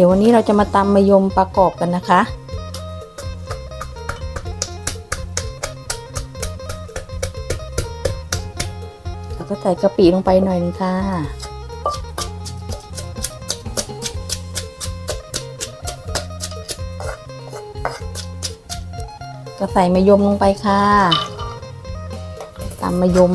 ดี๋ยววันนี้เราจะมาตำมะยมประกอบกันนะคะ แล้วก็ใส่กะปิลงไปหน่อยนึงค่ะ ก็ใส่มะยมลงไปค่ะตำมะยม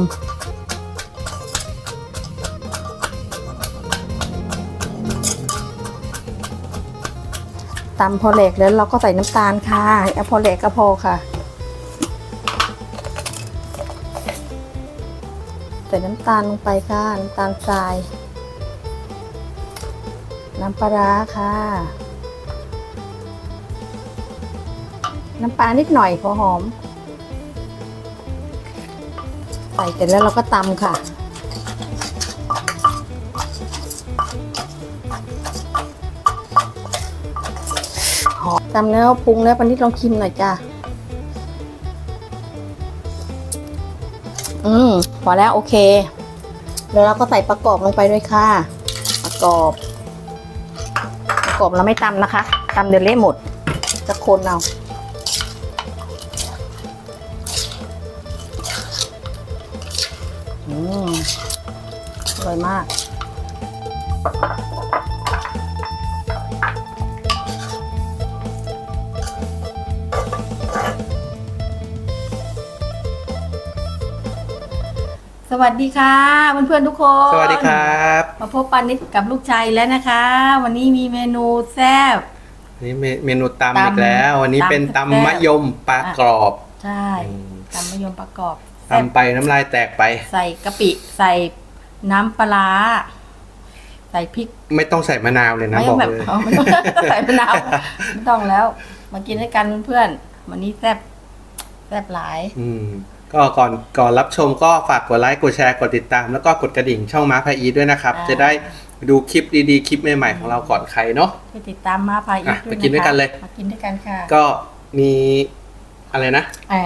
ตำพอแหลกแล้วเราก็ใส่น้ำตาลค่ะเอาพอแหลกก็พอค่ะ ใส่น้ำตาลลงไปค่ะ น้ำตาลทราย น้ำปลาร้าค่ะ น้ำปลานิดหน่อยพอหอม ใส่เสร็จแล้วเราก็ตำค่ะ ตำแล้วปรุงแล้วปันนิดลองชิมหน่อยจ้าอืมพอแล้วโอเค แล้วเราก็ใส่ประกอบลงไปด้วยค่ะ ประกอบ ประกอบเราไม่ตำนะคะตำเดี๋ยวเละหมด จะคนเอาอืมอร่อยมาก สวัสดีค่ะเพื่อนๆทุกคนสวัสดีครับ มาพบปานิดกับลูกชายแล้วนะคะ วันนี้มีเมนูแซ่บวันนี้เมเมนูตำตำอีกแล้ว วันนี้เป็นตำตำแซ่บมะยมปลากรอบ ใช่อืมตำมะยมประกอบแซ่บตำไปน้ำลายแตกไป ใส่กะปิใส่น้ำปลาร้าใส่พริก ไม่ต้องใส่มะนาวเลยนะไม่บต้อองกแบบเลยเอาไม่ต้องใส่มะนาวไม่ต้องแล้ว มากินด้วยกันเพื่อนๆวันนี้แซ่บแซ่บหลาย อืม ก็ก่อนก่อนรับชมก็ฝากกดไลค์กดแชร์กดติดตาม แล้วก็กดกระดิ่งช่องม้าพาอีด้วยนะครับอ่าจะได้ดูคลิปดีๆ คลิปใหม่ๆของเราก่อนใครเนาะไปติดตามมาพาอีกอะด้วยไปกินด้วยกันเลย มากินด้วยกันค่ะก็มีอะไรนะ ไอ้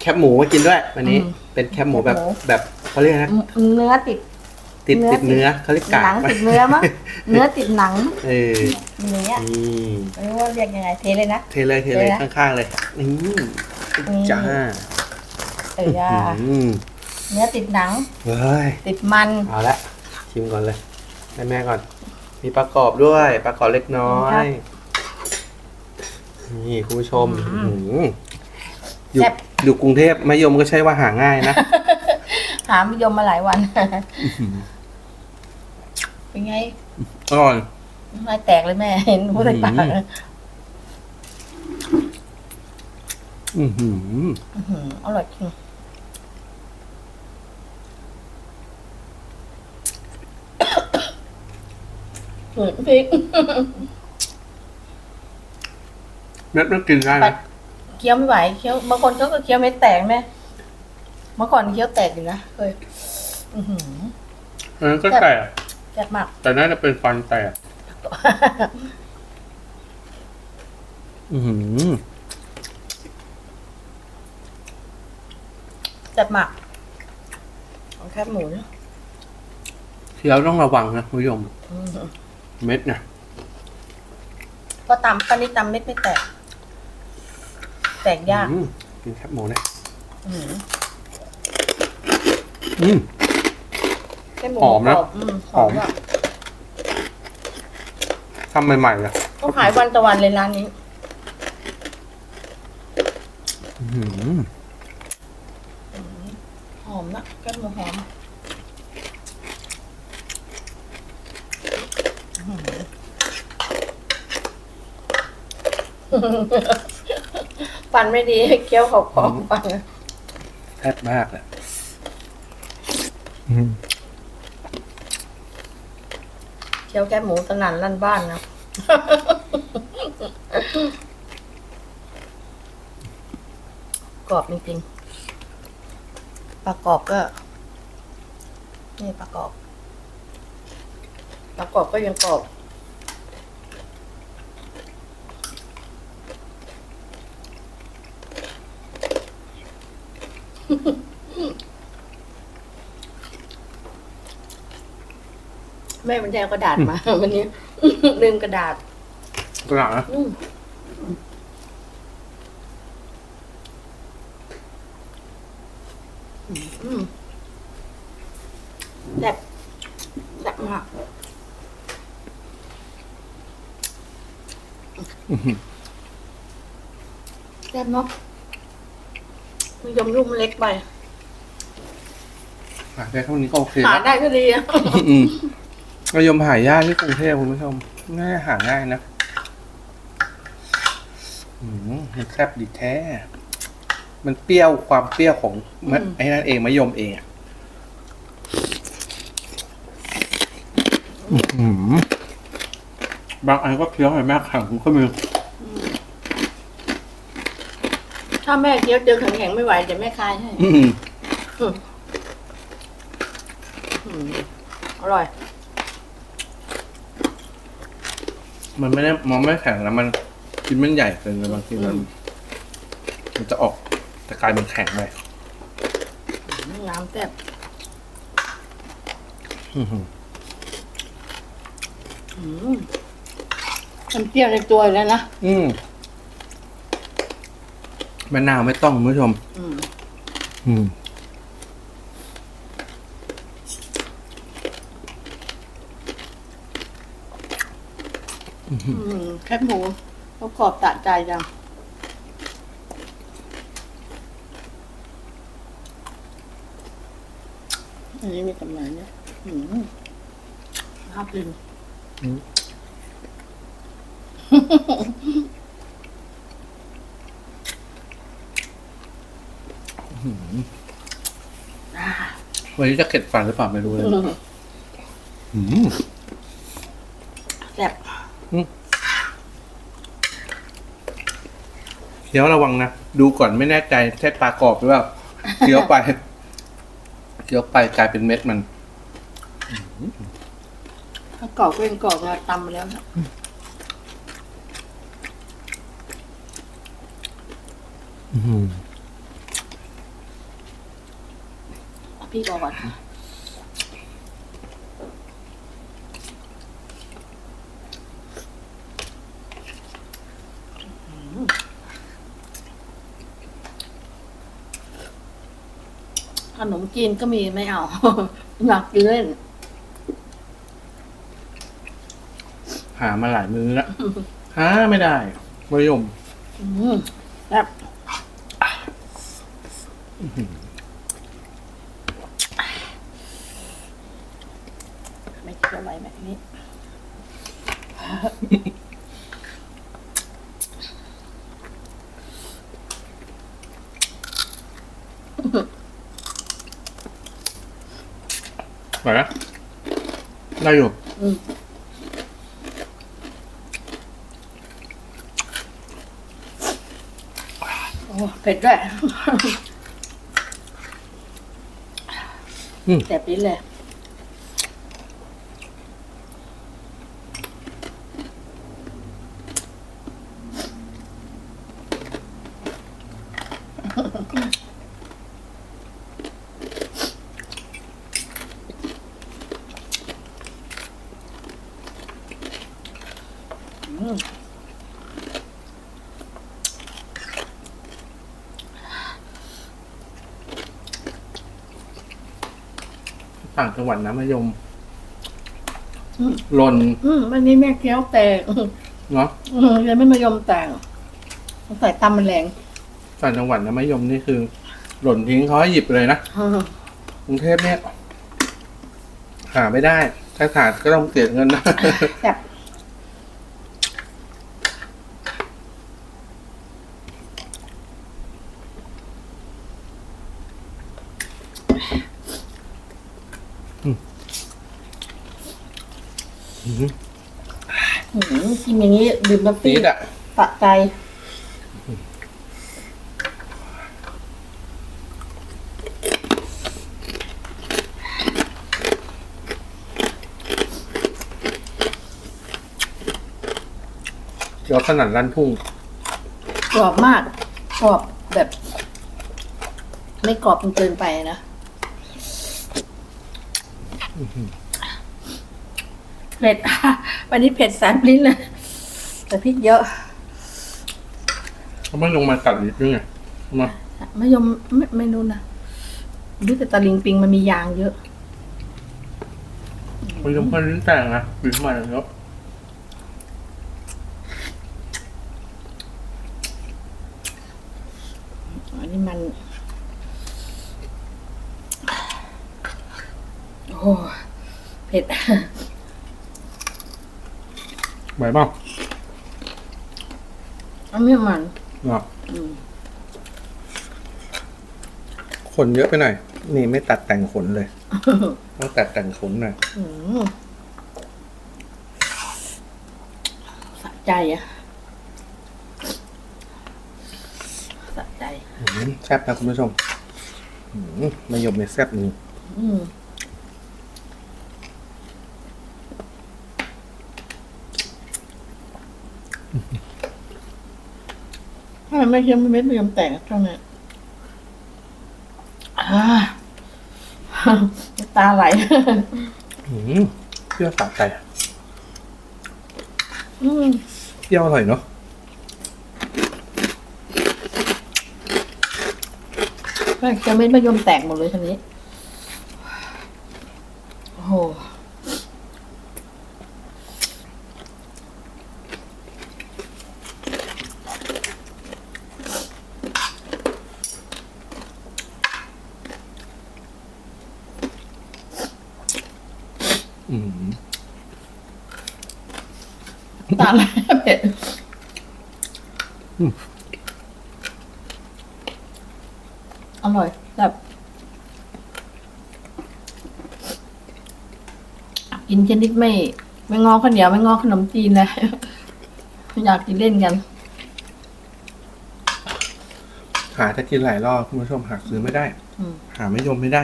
แคบหมูมากินด้วยวันนี้ อืมเป็นแคบหมูแบบแคบหมู แบบเขาเรียกนะเนื้อติด ติดเนื้อ ติดเนื้อเขาเรียกกาหนักงปะติดเนื้อมั้งเนื้อติดหนังเออเนื้อนี่ไม่รู้ว่าเรียกยังไงเทเลยนะ เทเลยเทเลยเทนะข้างๆเลยนี่อืม จ้า เออจ้าอืมเนื้อติดหนัง เฮ้ย ติดมันเอาละชิมก่อนเลยให้แม่ก่อน มีประกอบด้วยประกอบเล็กน้อครัยบนี่คุณผู้ชมอืมอื้อหืออยู่แซ่บอยู่กรุงเทพมะยมก็ใช่ว่าหาง่ายนะ หามยมมาหลายวัน เป็นไงอร่อยน้ำลายแตกเลยแม่ เห็นพูดใส่ปากอือหืออื้อหืออร่อยจริง หืมพริกเม็ดมันกินได้ปัดนะเคี้ยวไม่ไหวเคี้ยวบางคนเขาก็เคี้ยวไม่แตกแม่เมื่อก่อนเคี้ยวแตกอยู่นะเคยอือหืออันนั้นก็แตกแซ่บมาก แต่น่าจะเป็นฟันแตกอือหือแซ่บมากเอาแคบหมูนะเคี้ยวต้องระวังนะคุณผู้ชม อืม เม็ดนะก็ตำป้านี่ตำเม็ดไม่แตก แตกยากอืมกินแคบหมูนะอืมอืม แคบหมูหอมนะกรบอืมหอมหอมอะทำใหม่ๆนะต้องขายวันต่อวันเลยร้านนี้ อื้อหือหอมนะแคบหมูหอมอื้อหือ ฟันไม่ดีเคี้ยวขอบของฟันแซ่บมากเลยเคี้ยวแคบหมูสนั่นลั่นบ้านนะกรอบจริงๆประกอบก็ นี่ประกอบประกอบก็ยังกรอบ แม่มันแดงกระดาษมา วันนี้ลืมกระดาษ กระหล่ำนะอืมอืมแซ่บแซ่บมากแซ่บเนาะมัน ยมรุ่มเล็กไปหาได้เท่านี้ก็โอเคหาแล้วได้ก็ดีอะอืมมะยมหายากที่กรุงเทพคุณผู้ชมน่าจะหาง่ายนะอืมมันแซ่บดีแท้ มันเปรี้ยวความเปรี้ยวของมะไอ้นั่นเองมะยมเองอะอื้อหือบางอันก็เคี้ยวให้แม่แข็งก็มี ถ้าแม่เคี้ยวเจอแข็งๆไม่ไหวเดี๋ยวแม่คายให้อืมอืมอร่อย มันไม่ได้มองไม่แข็งแล้วมันกินมันใหญ่เกินไปบางทีมันอืมมันจะออกจะกลายเป็นแข็งไปน้ำแซ่บอื้อหืออืมมันเปรี้ยวในตัวอยู่แล้วนะอืม มะนาวไม่ต้องคุณผู้ชม อืมอืม อืมแคบหมูเขากรอบตะใจจังอันนี้มีกำไรเนี่ยอืมน่ากิน อืม อ่า วันนี้จะเข็ดฟันหรือเปล่าไม่รู้เลยอืมอืมแซ่บเคี้ยวระวังนะ ดูก่อนไม่แน่ใจใช่ปลากรอบหรือเปล่าเคี้ยวไปเคี้ยวไปกลายเป็นเม็ดมันถ้ากรอบก็เป็นกรอบมาตำมาแล้วนะอืม เอา พี่บอกก่อนอืมขนมจีนก็มีไม่เอาหนักกินเล่น หามาหลายมื้อแล้วหาไม่ได้มะยมอืมแบบไม่คิดว่าไหว แบบนี้ ไหวนะได้อยู่อืม โอ้เผ็ดด้วยอืมแสบลิ้นเลย อืม ต่างจังหวัดนะมะยมอืมหล่นอืมวันนี้แม่เคี้ยวแตกเนาะอืมยังไม่มายอมแต่งใส่ตำมันแรงต่างจังหวัดนะมะยมนี่คือ หล่นทิ้งเขาให้หยิบเลยนะอืมกรุงเทพเนี่ยหาไม่ได้ ถ้าขาดก็ต้องเสียเงินนะแซ่บอืมกินอย่างนี้ ดื่มน้ำซีซีดอะสะใจเดี๋ยวขนาดร้านทุ่ง กรอบมาก กรอบแบบ ไม่กรอบจนเกินไปนะเผ็ด วันนี้เผ็ดแสบลิ้นเลย แต่พริกเยอะเขาไม่ลงมากัดลิ้นด้วยไงมา ไม่ยอมไม่ไม่รู้นะรู้แต่ตะลิงปิงมันมียางเยอะไม่ยอมพันลิ้นแต่งนะลิ้นมาแล้วอันนี้มัน โอ้ เผ็ดไหวเปล่าอันนี้มันเนาะอืมขนเยอะไปหน่อย นี่ไม่ตัดแต่งขนเลย ต้องตัดแต่งขนหน่อย อืมสะใจอะสะใจ อืมแซ่บนะคุณผู้ชมอืมมายมในแซ่บนี่อืม ถ้ามันไม่เค็มไม่เม็ดไม่ยอมแตกช่วงนี้อ่าน้ำตาไหลอืมเปรี้ยวสะใจอืมเปรี้ยวอร่อยเนาะไม่เค็มเม็ดไม่ยอมแตกหมดเลยทีนี้ อืมน้ำตาไหลเผ็ดอร่อยแบบกินชนิดไม่ ไม่งอข้าวเหนียวไม่งอขนมจีนเลยอยากกินเล่นกัน หาจะกินหลายรอบคุณผู้ชมหาซื้อไม่ได้ อืม หาไม่ยมไม่ได้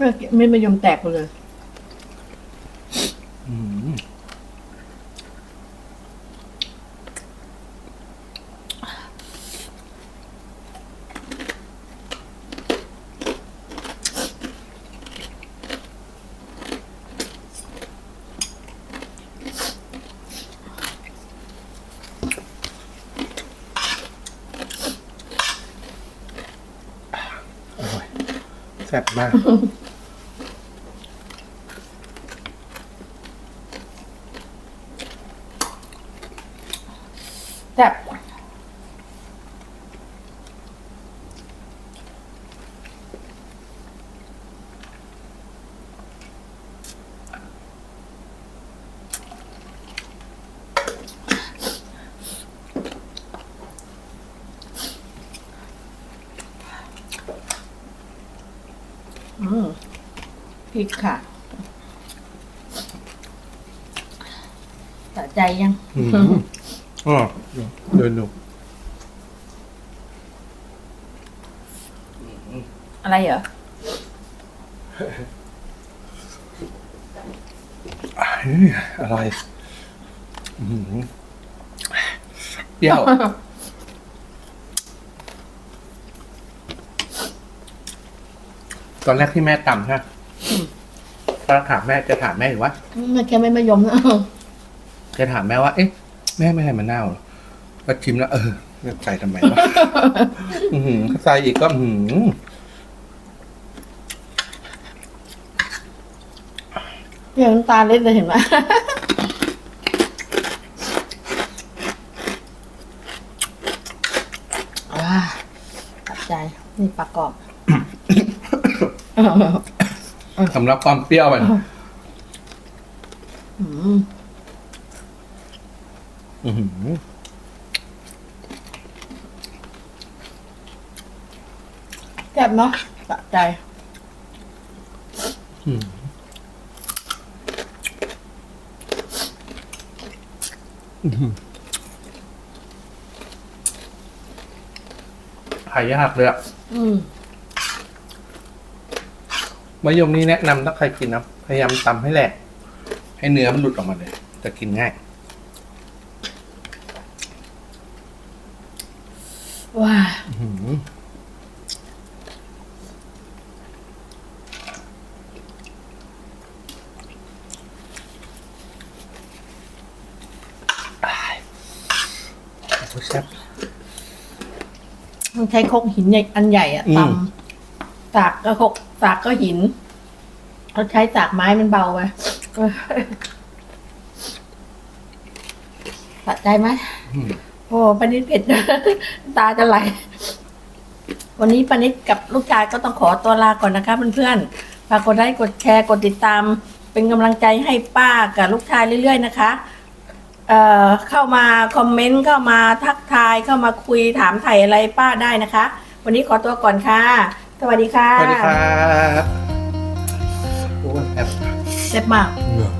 ไม่ไม่ม่ยมแตกไปเลย อืมอร่อยแซ่บมาก ซ่บอืมพริกค่ะสะใจยัง อืมอ๋อเดินดูอะไรเหรอเฮ้ยอะไรอื้อหือเปรี้ยว ตอนแรกที่แม่ตำใช่ไหมอืมตอนถามแม่จะถามแม่อยู่ว่ามันแค่ไม่มายมนะจะถามแม่ว่า เอ๊ะ แม่ไม่ให้มะนาวเหรอก็ชิมแล้ว เออใส่ทำไมวะ อือหือใส่อีกก็อือหือเนี่ยน้ำตาเล็ดเลยเห็นไหม อ่าตัดใจ นี่ปลากรอบสำหรับความเปรี้ยวมัน อืม อือหือ แซ่ บเนาะตัดใจอืมอื้อหือหายากเลยอะอืมมะยมนี่แนะนำถ้าใครกินนะ พยายามตำให้แหลก ให้เนื้อมันหลุดออกมาเลย จะกินง่าย ว้า อื้อหือ อ้าย โอ้ยแซ่บต้องใช้ครกหินใหญ่อันใหญ่อะอืม ตำสากก็ครกสากก็หินเขาใช้สากไม้มันเบาไปเออสะใจไหมอืมโอ้ปานิดเผ็ด ตาจะไหล วันนี้ปานิดกับลูกชายก็ต้องขอตัวลาก่อนนะคะเพื่อนๆฝากกดไลค์กดแชร์กดติดตาม เป็นกำลังใจให้ป้ากับลูกชายเรื่อยๆนะคะ เอ่อเข้ามาคอมเมนต์เข้ามาทักทายเข้ามาคุยถามไถ่อะไรป้าได้นะคะ วันนี้ขอตัวก่อนค่ะ สวัสดีค่ะสวัสดีครับโอ้ยแซ่บเจ็บมาก เหงื่อ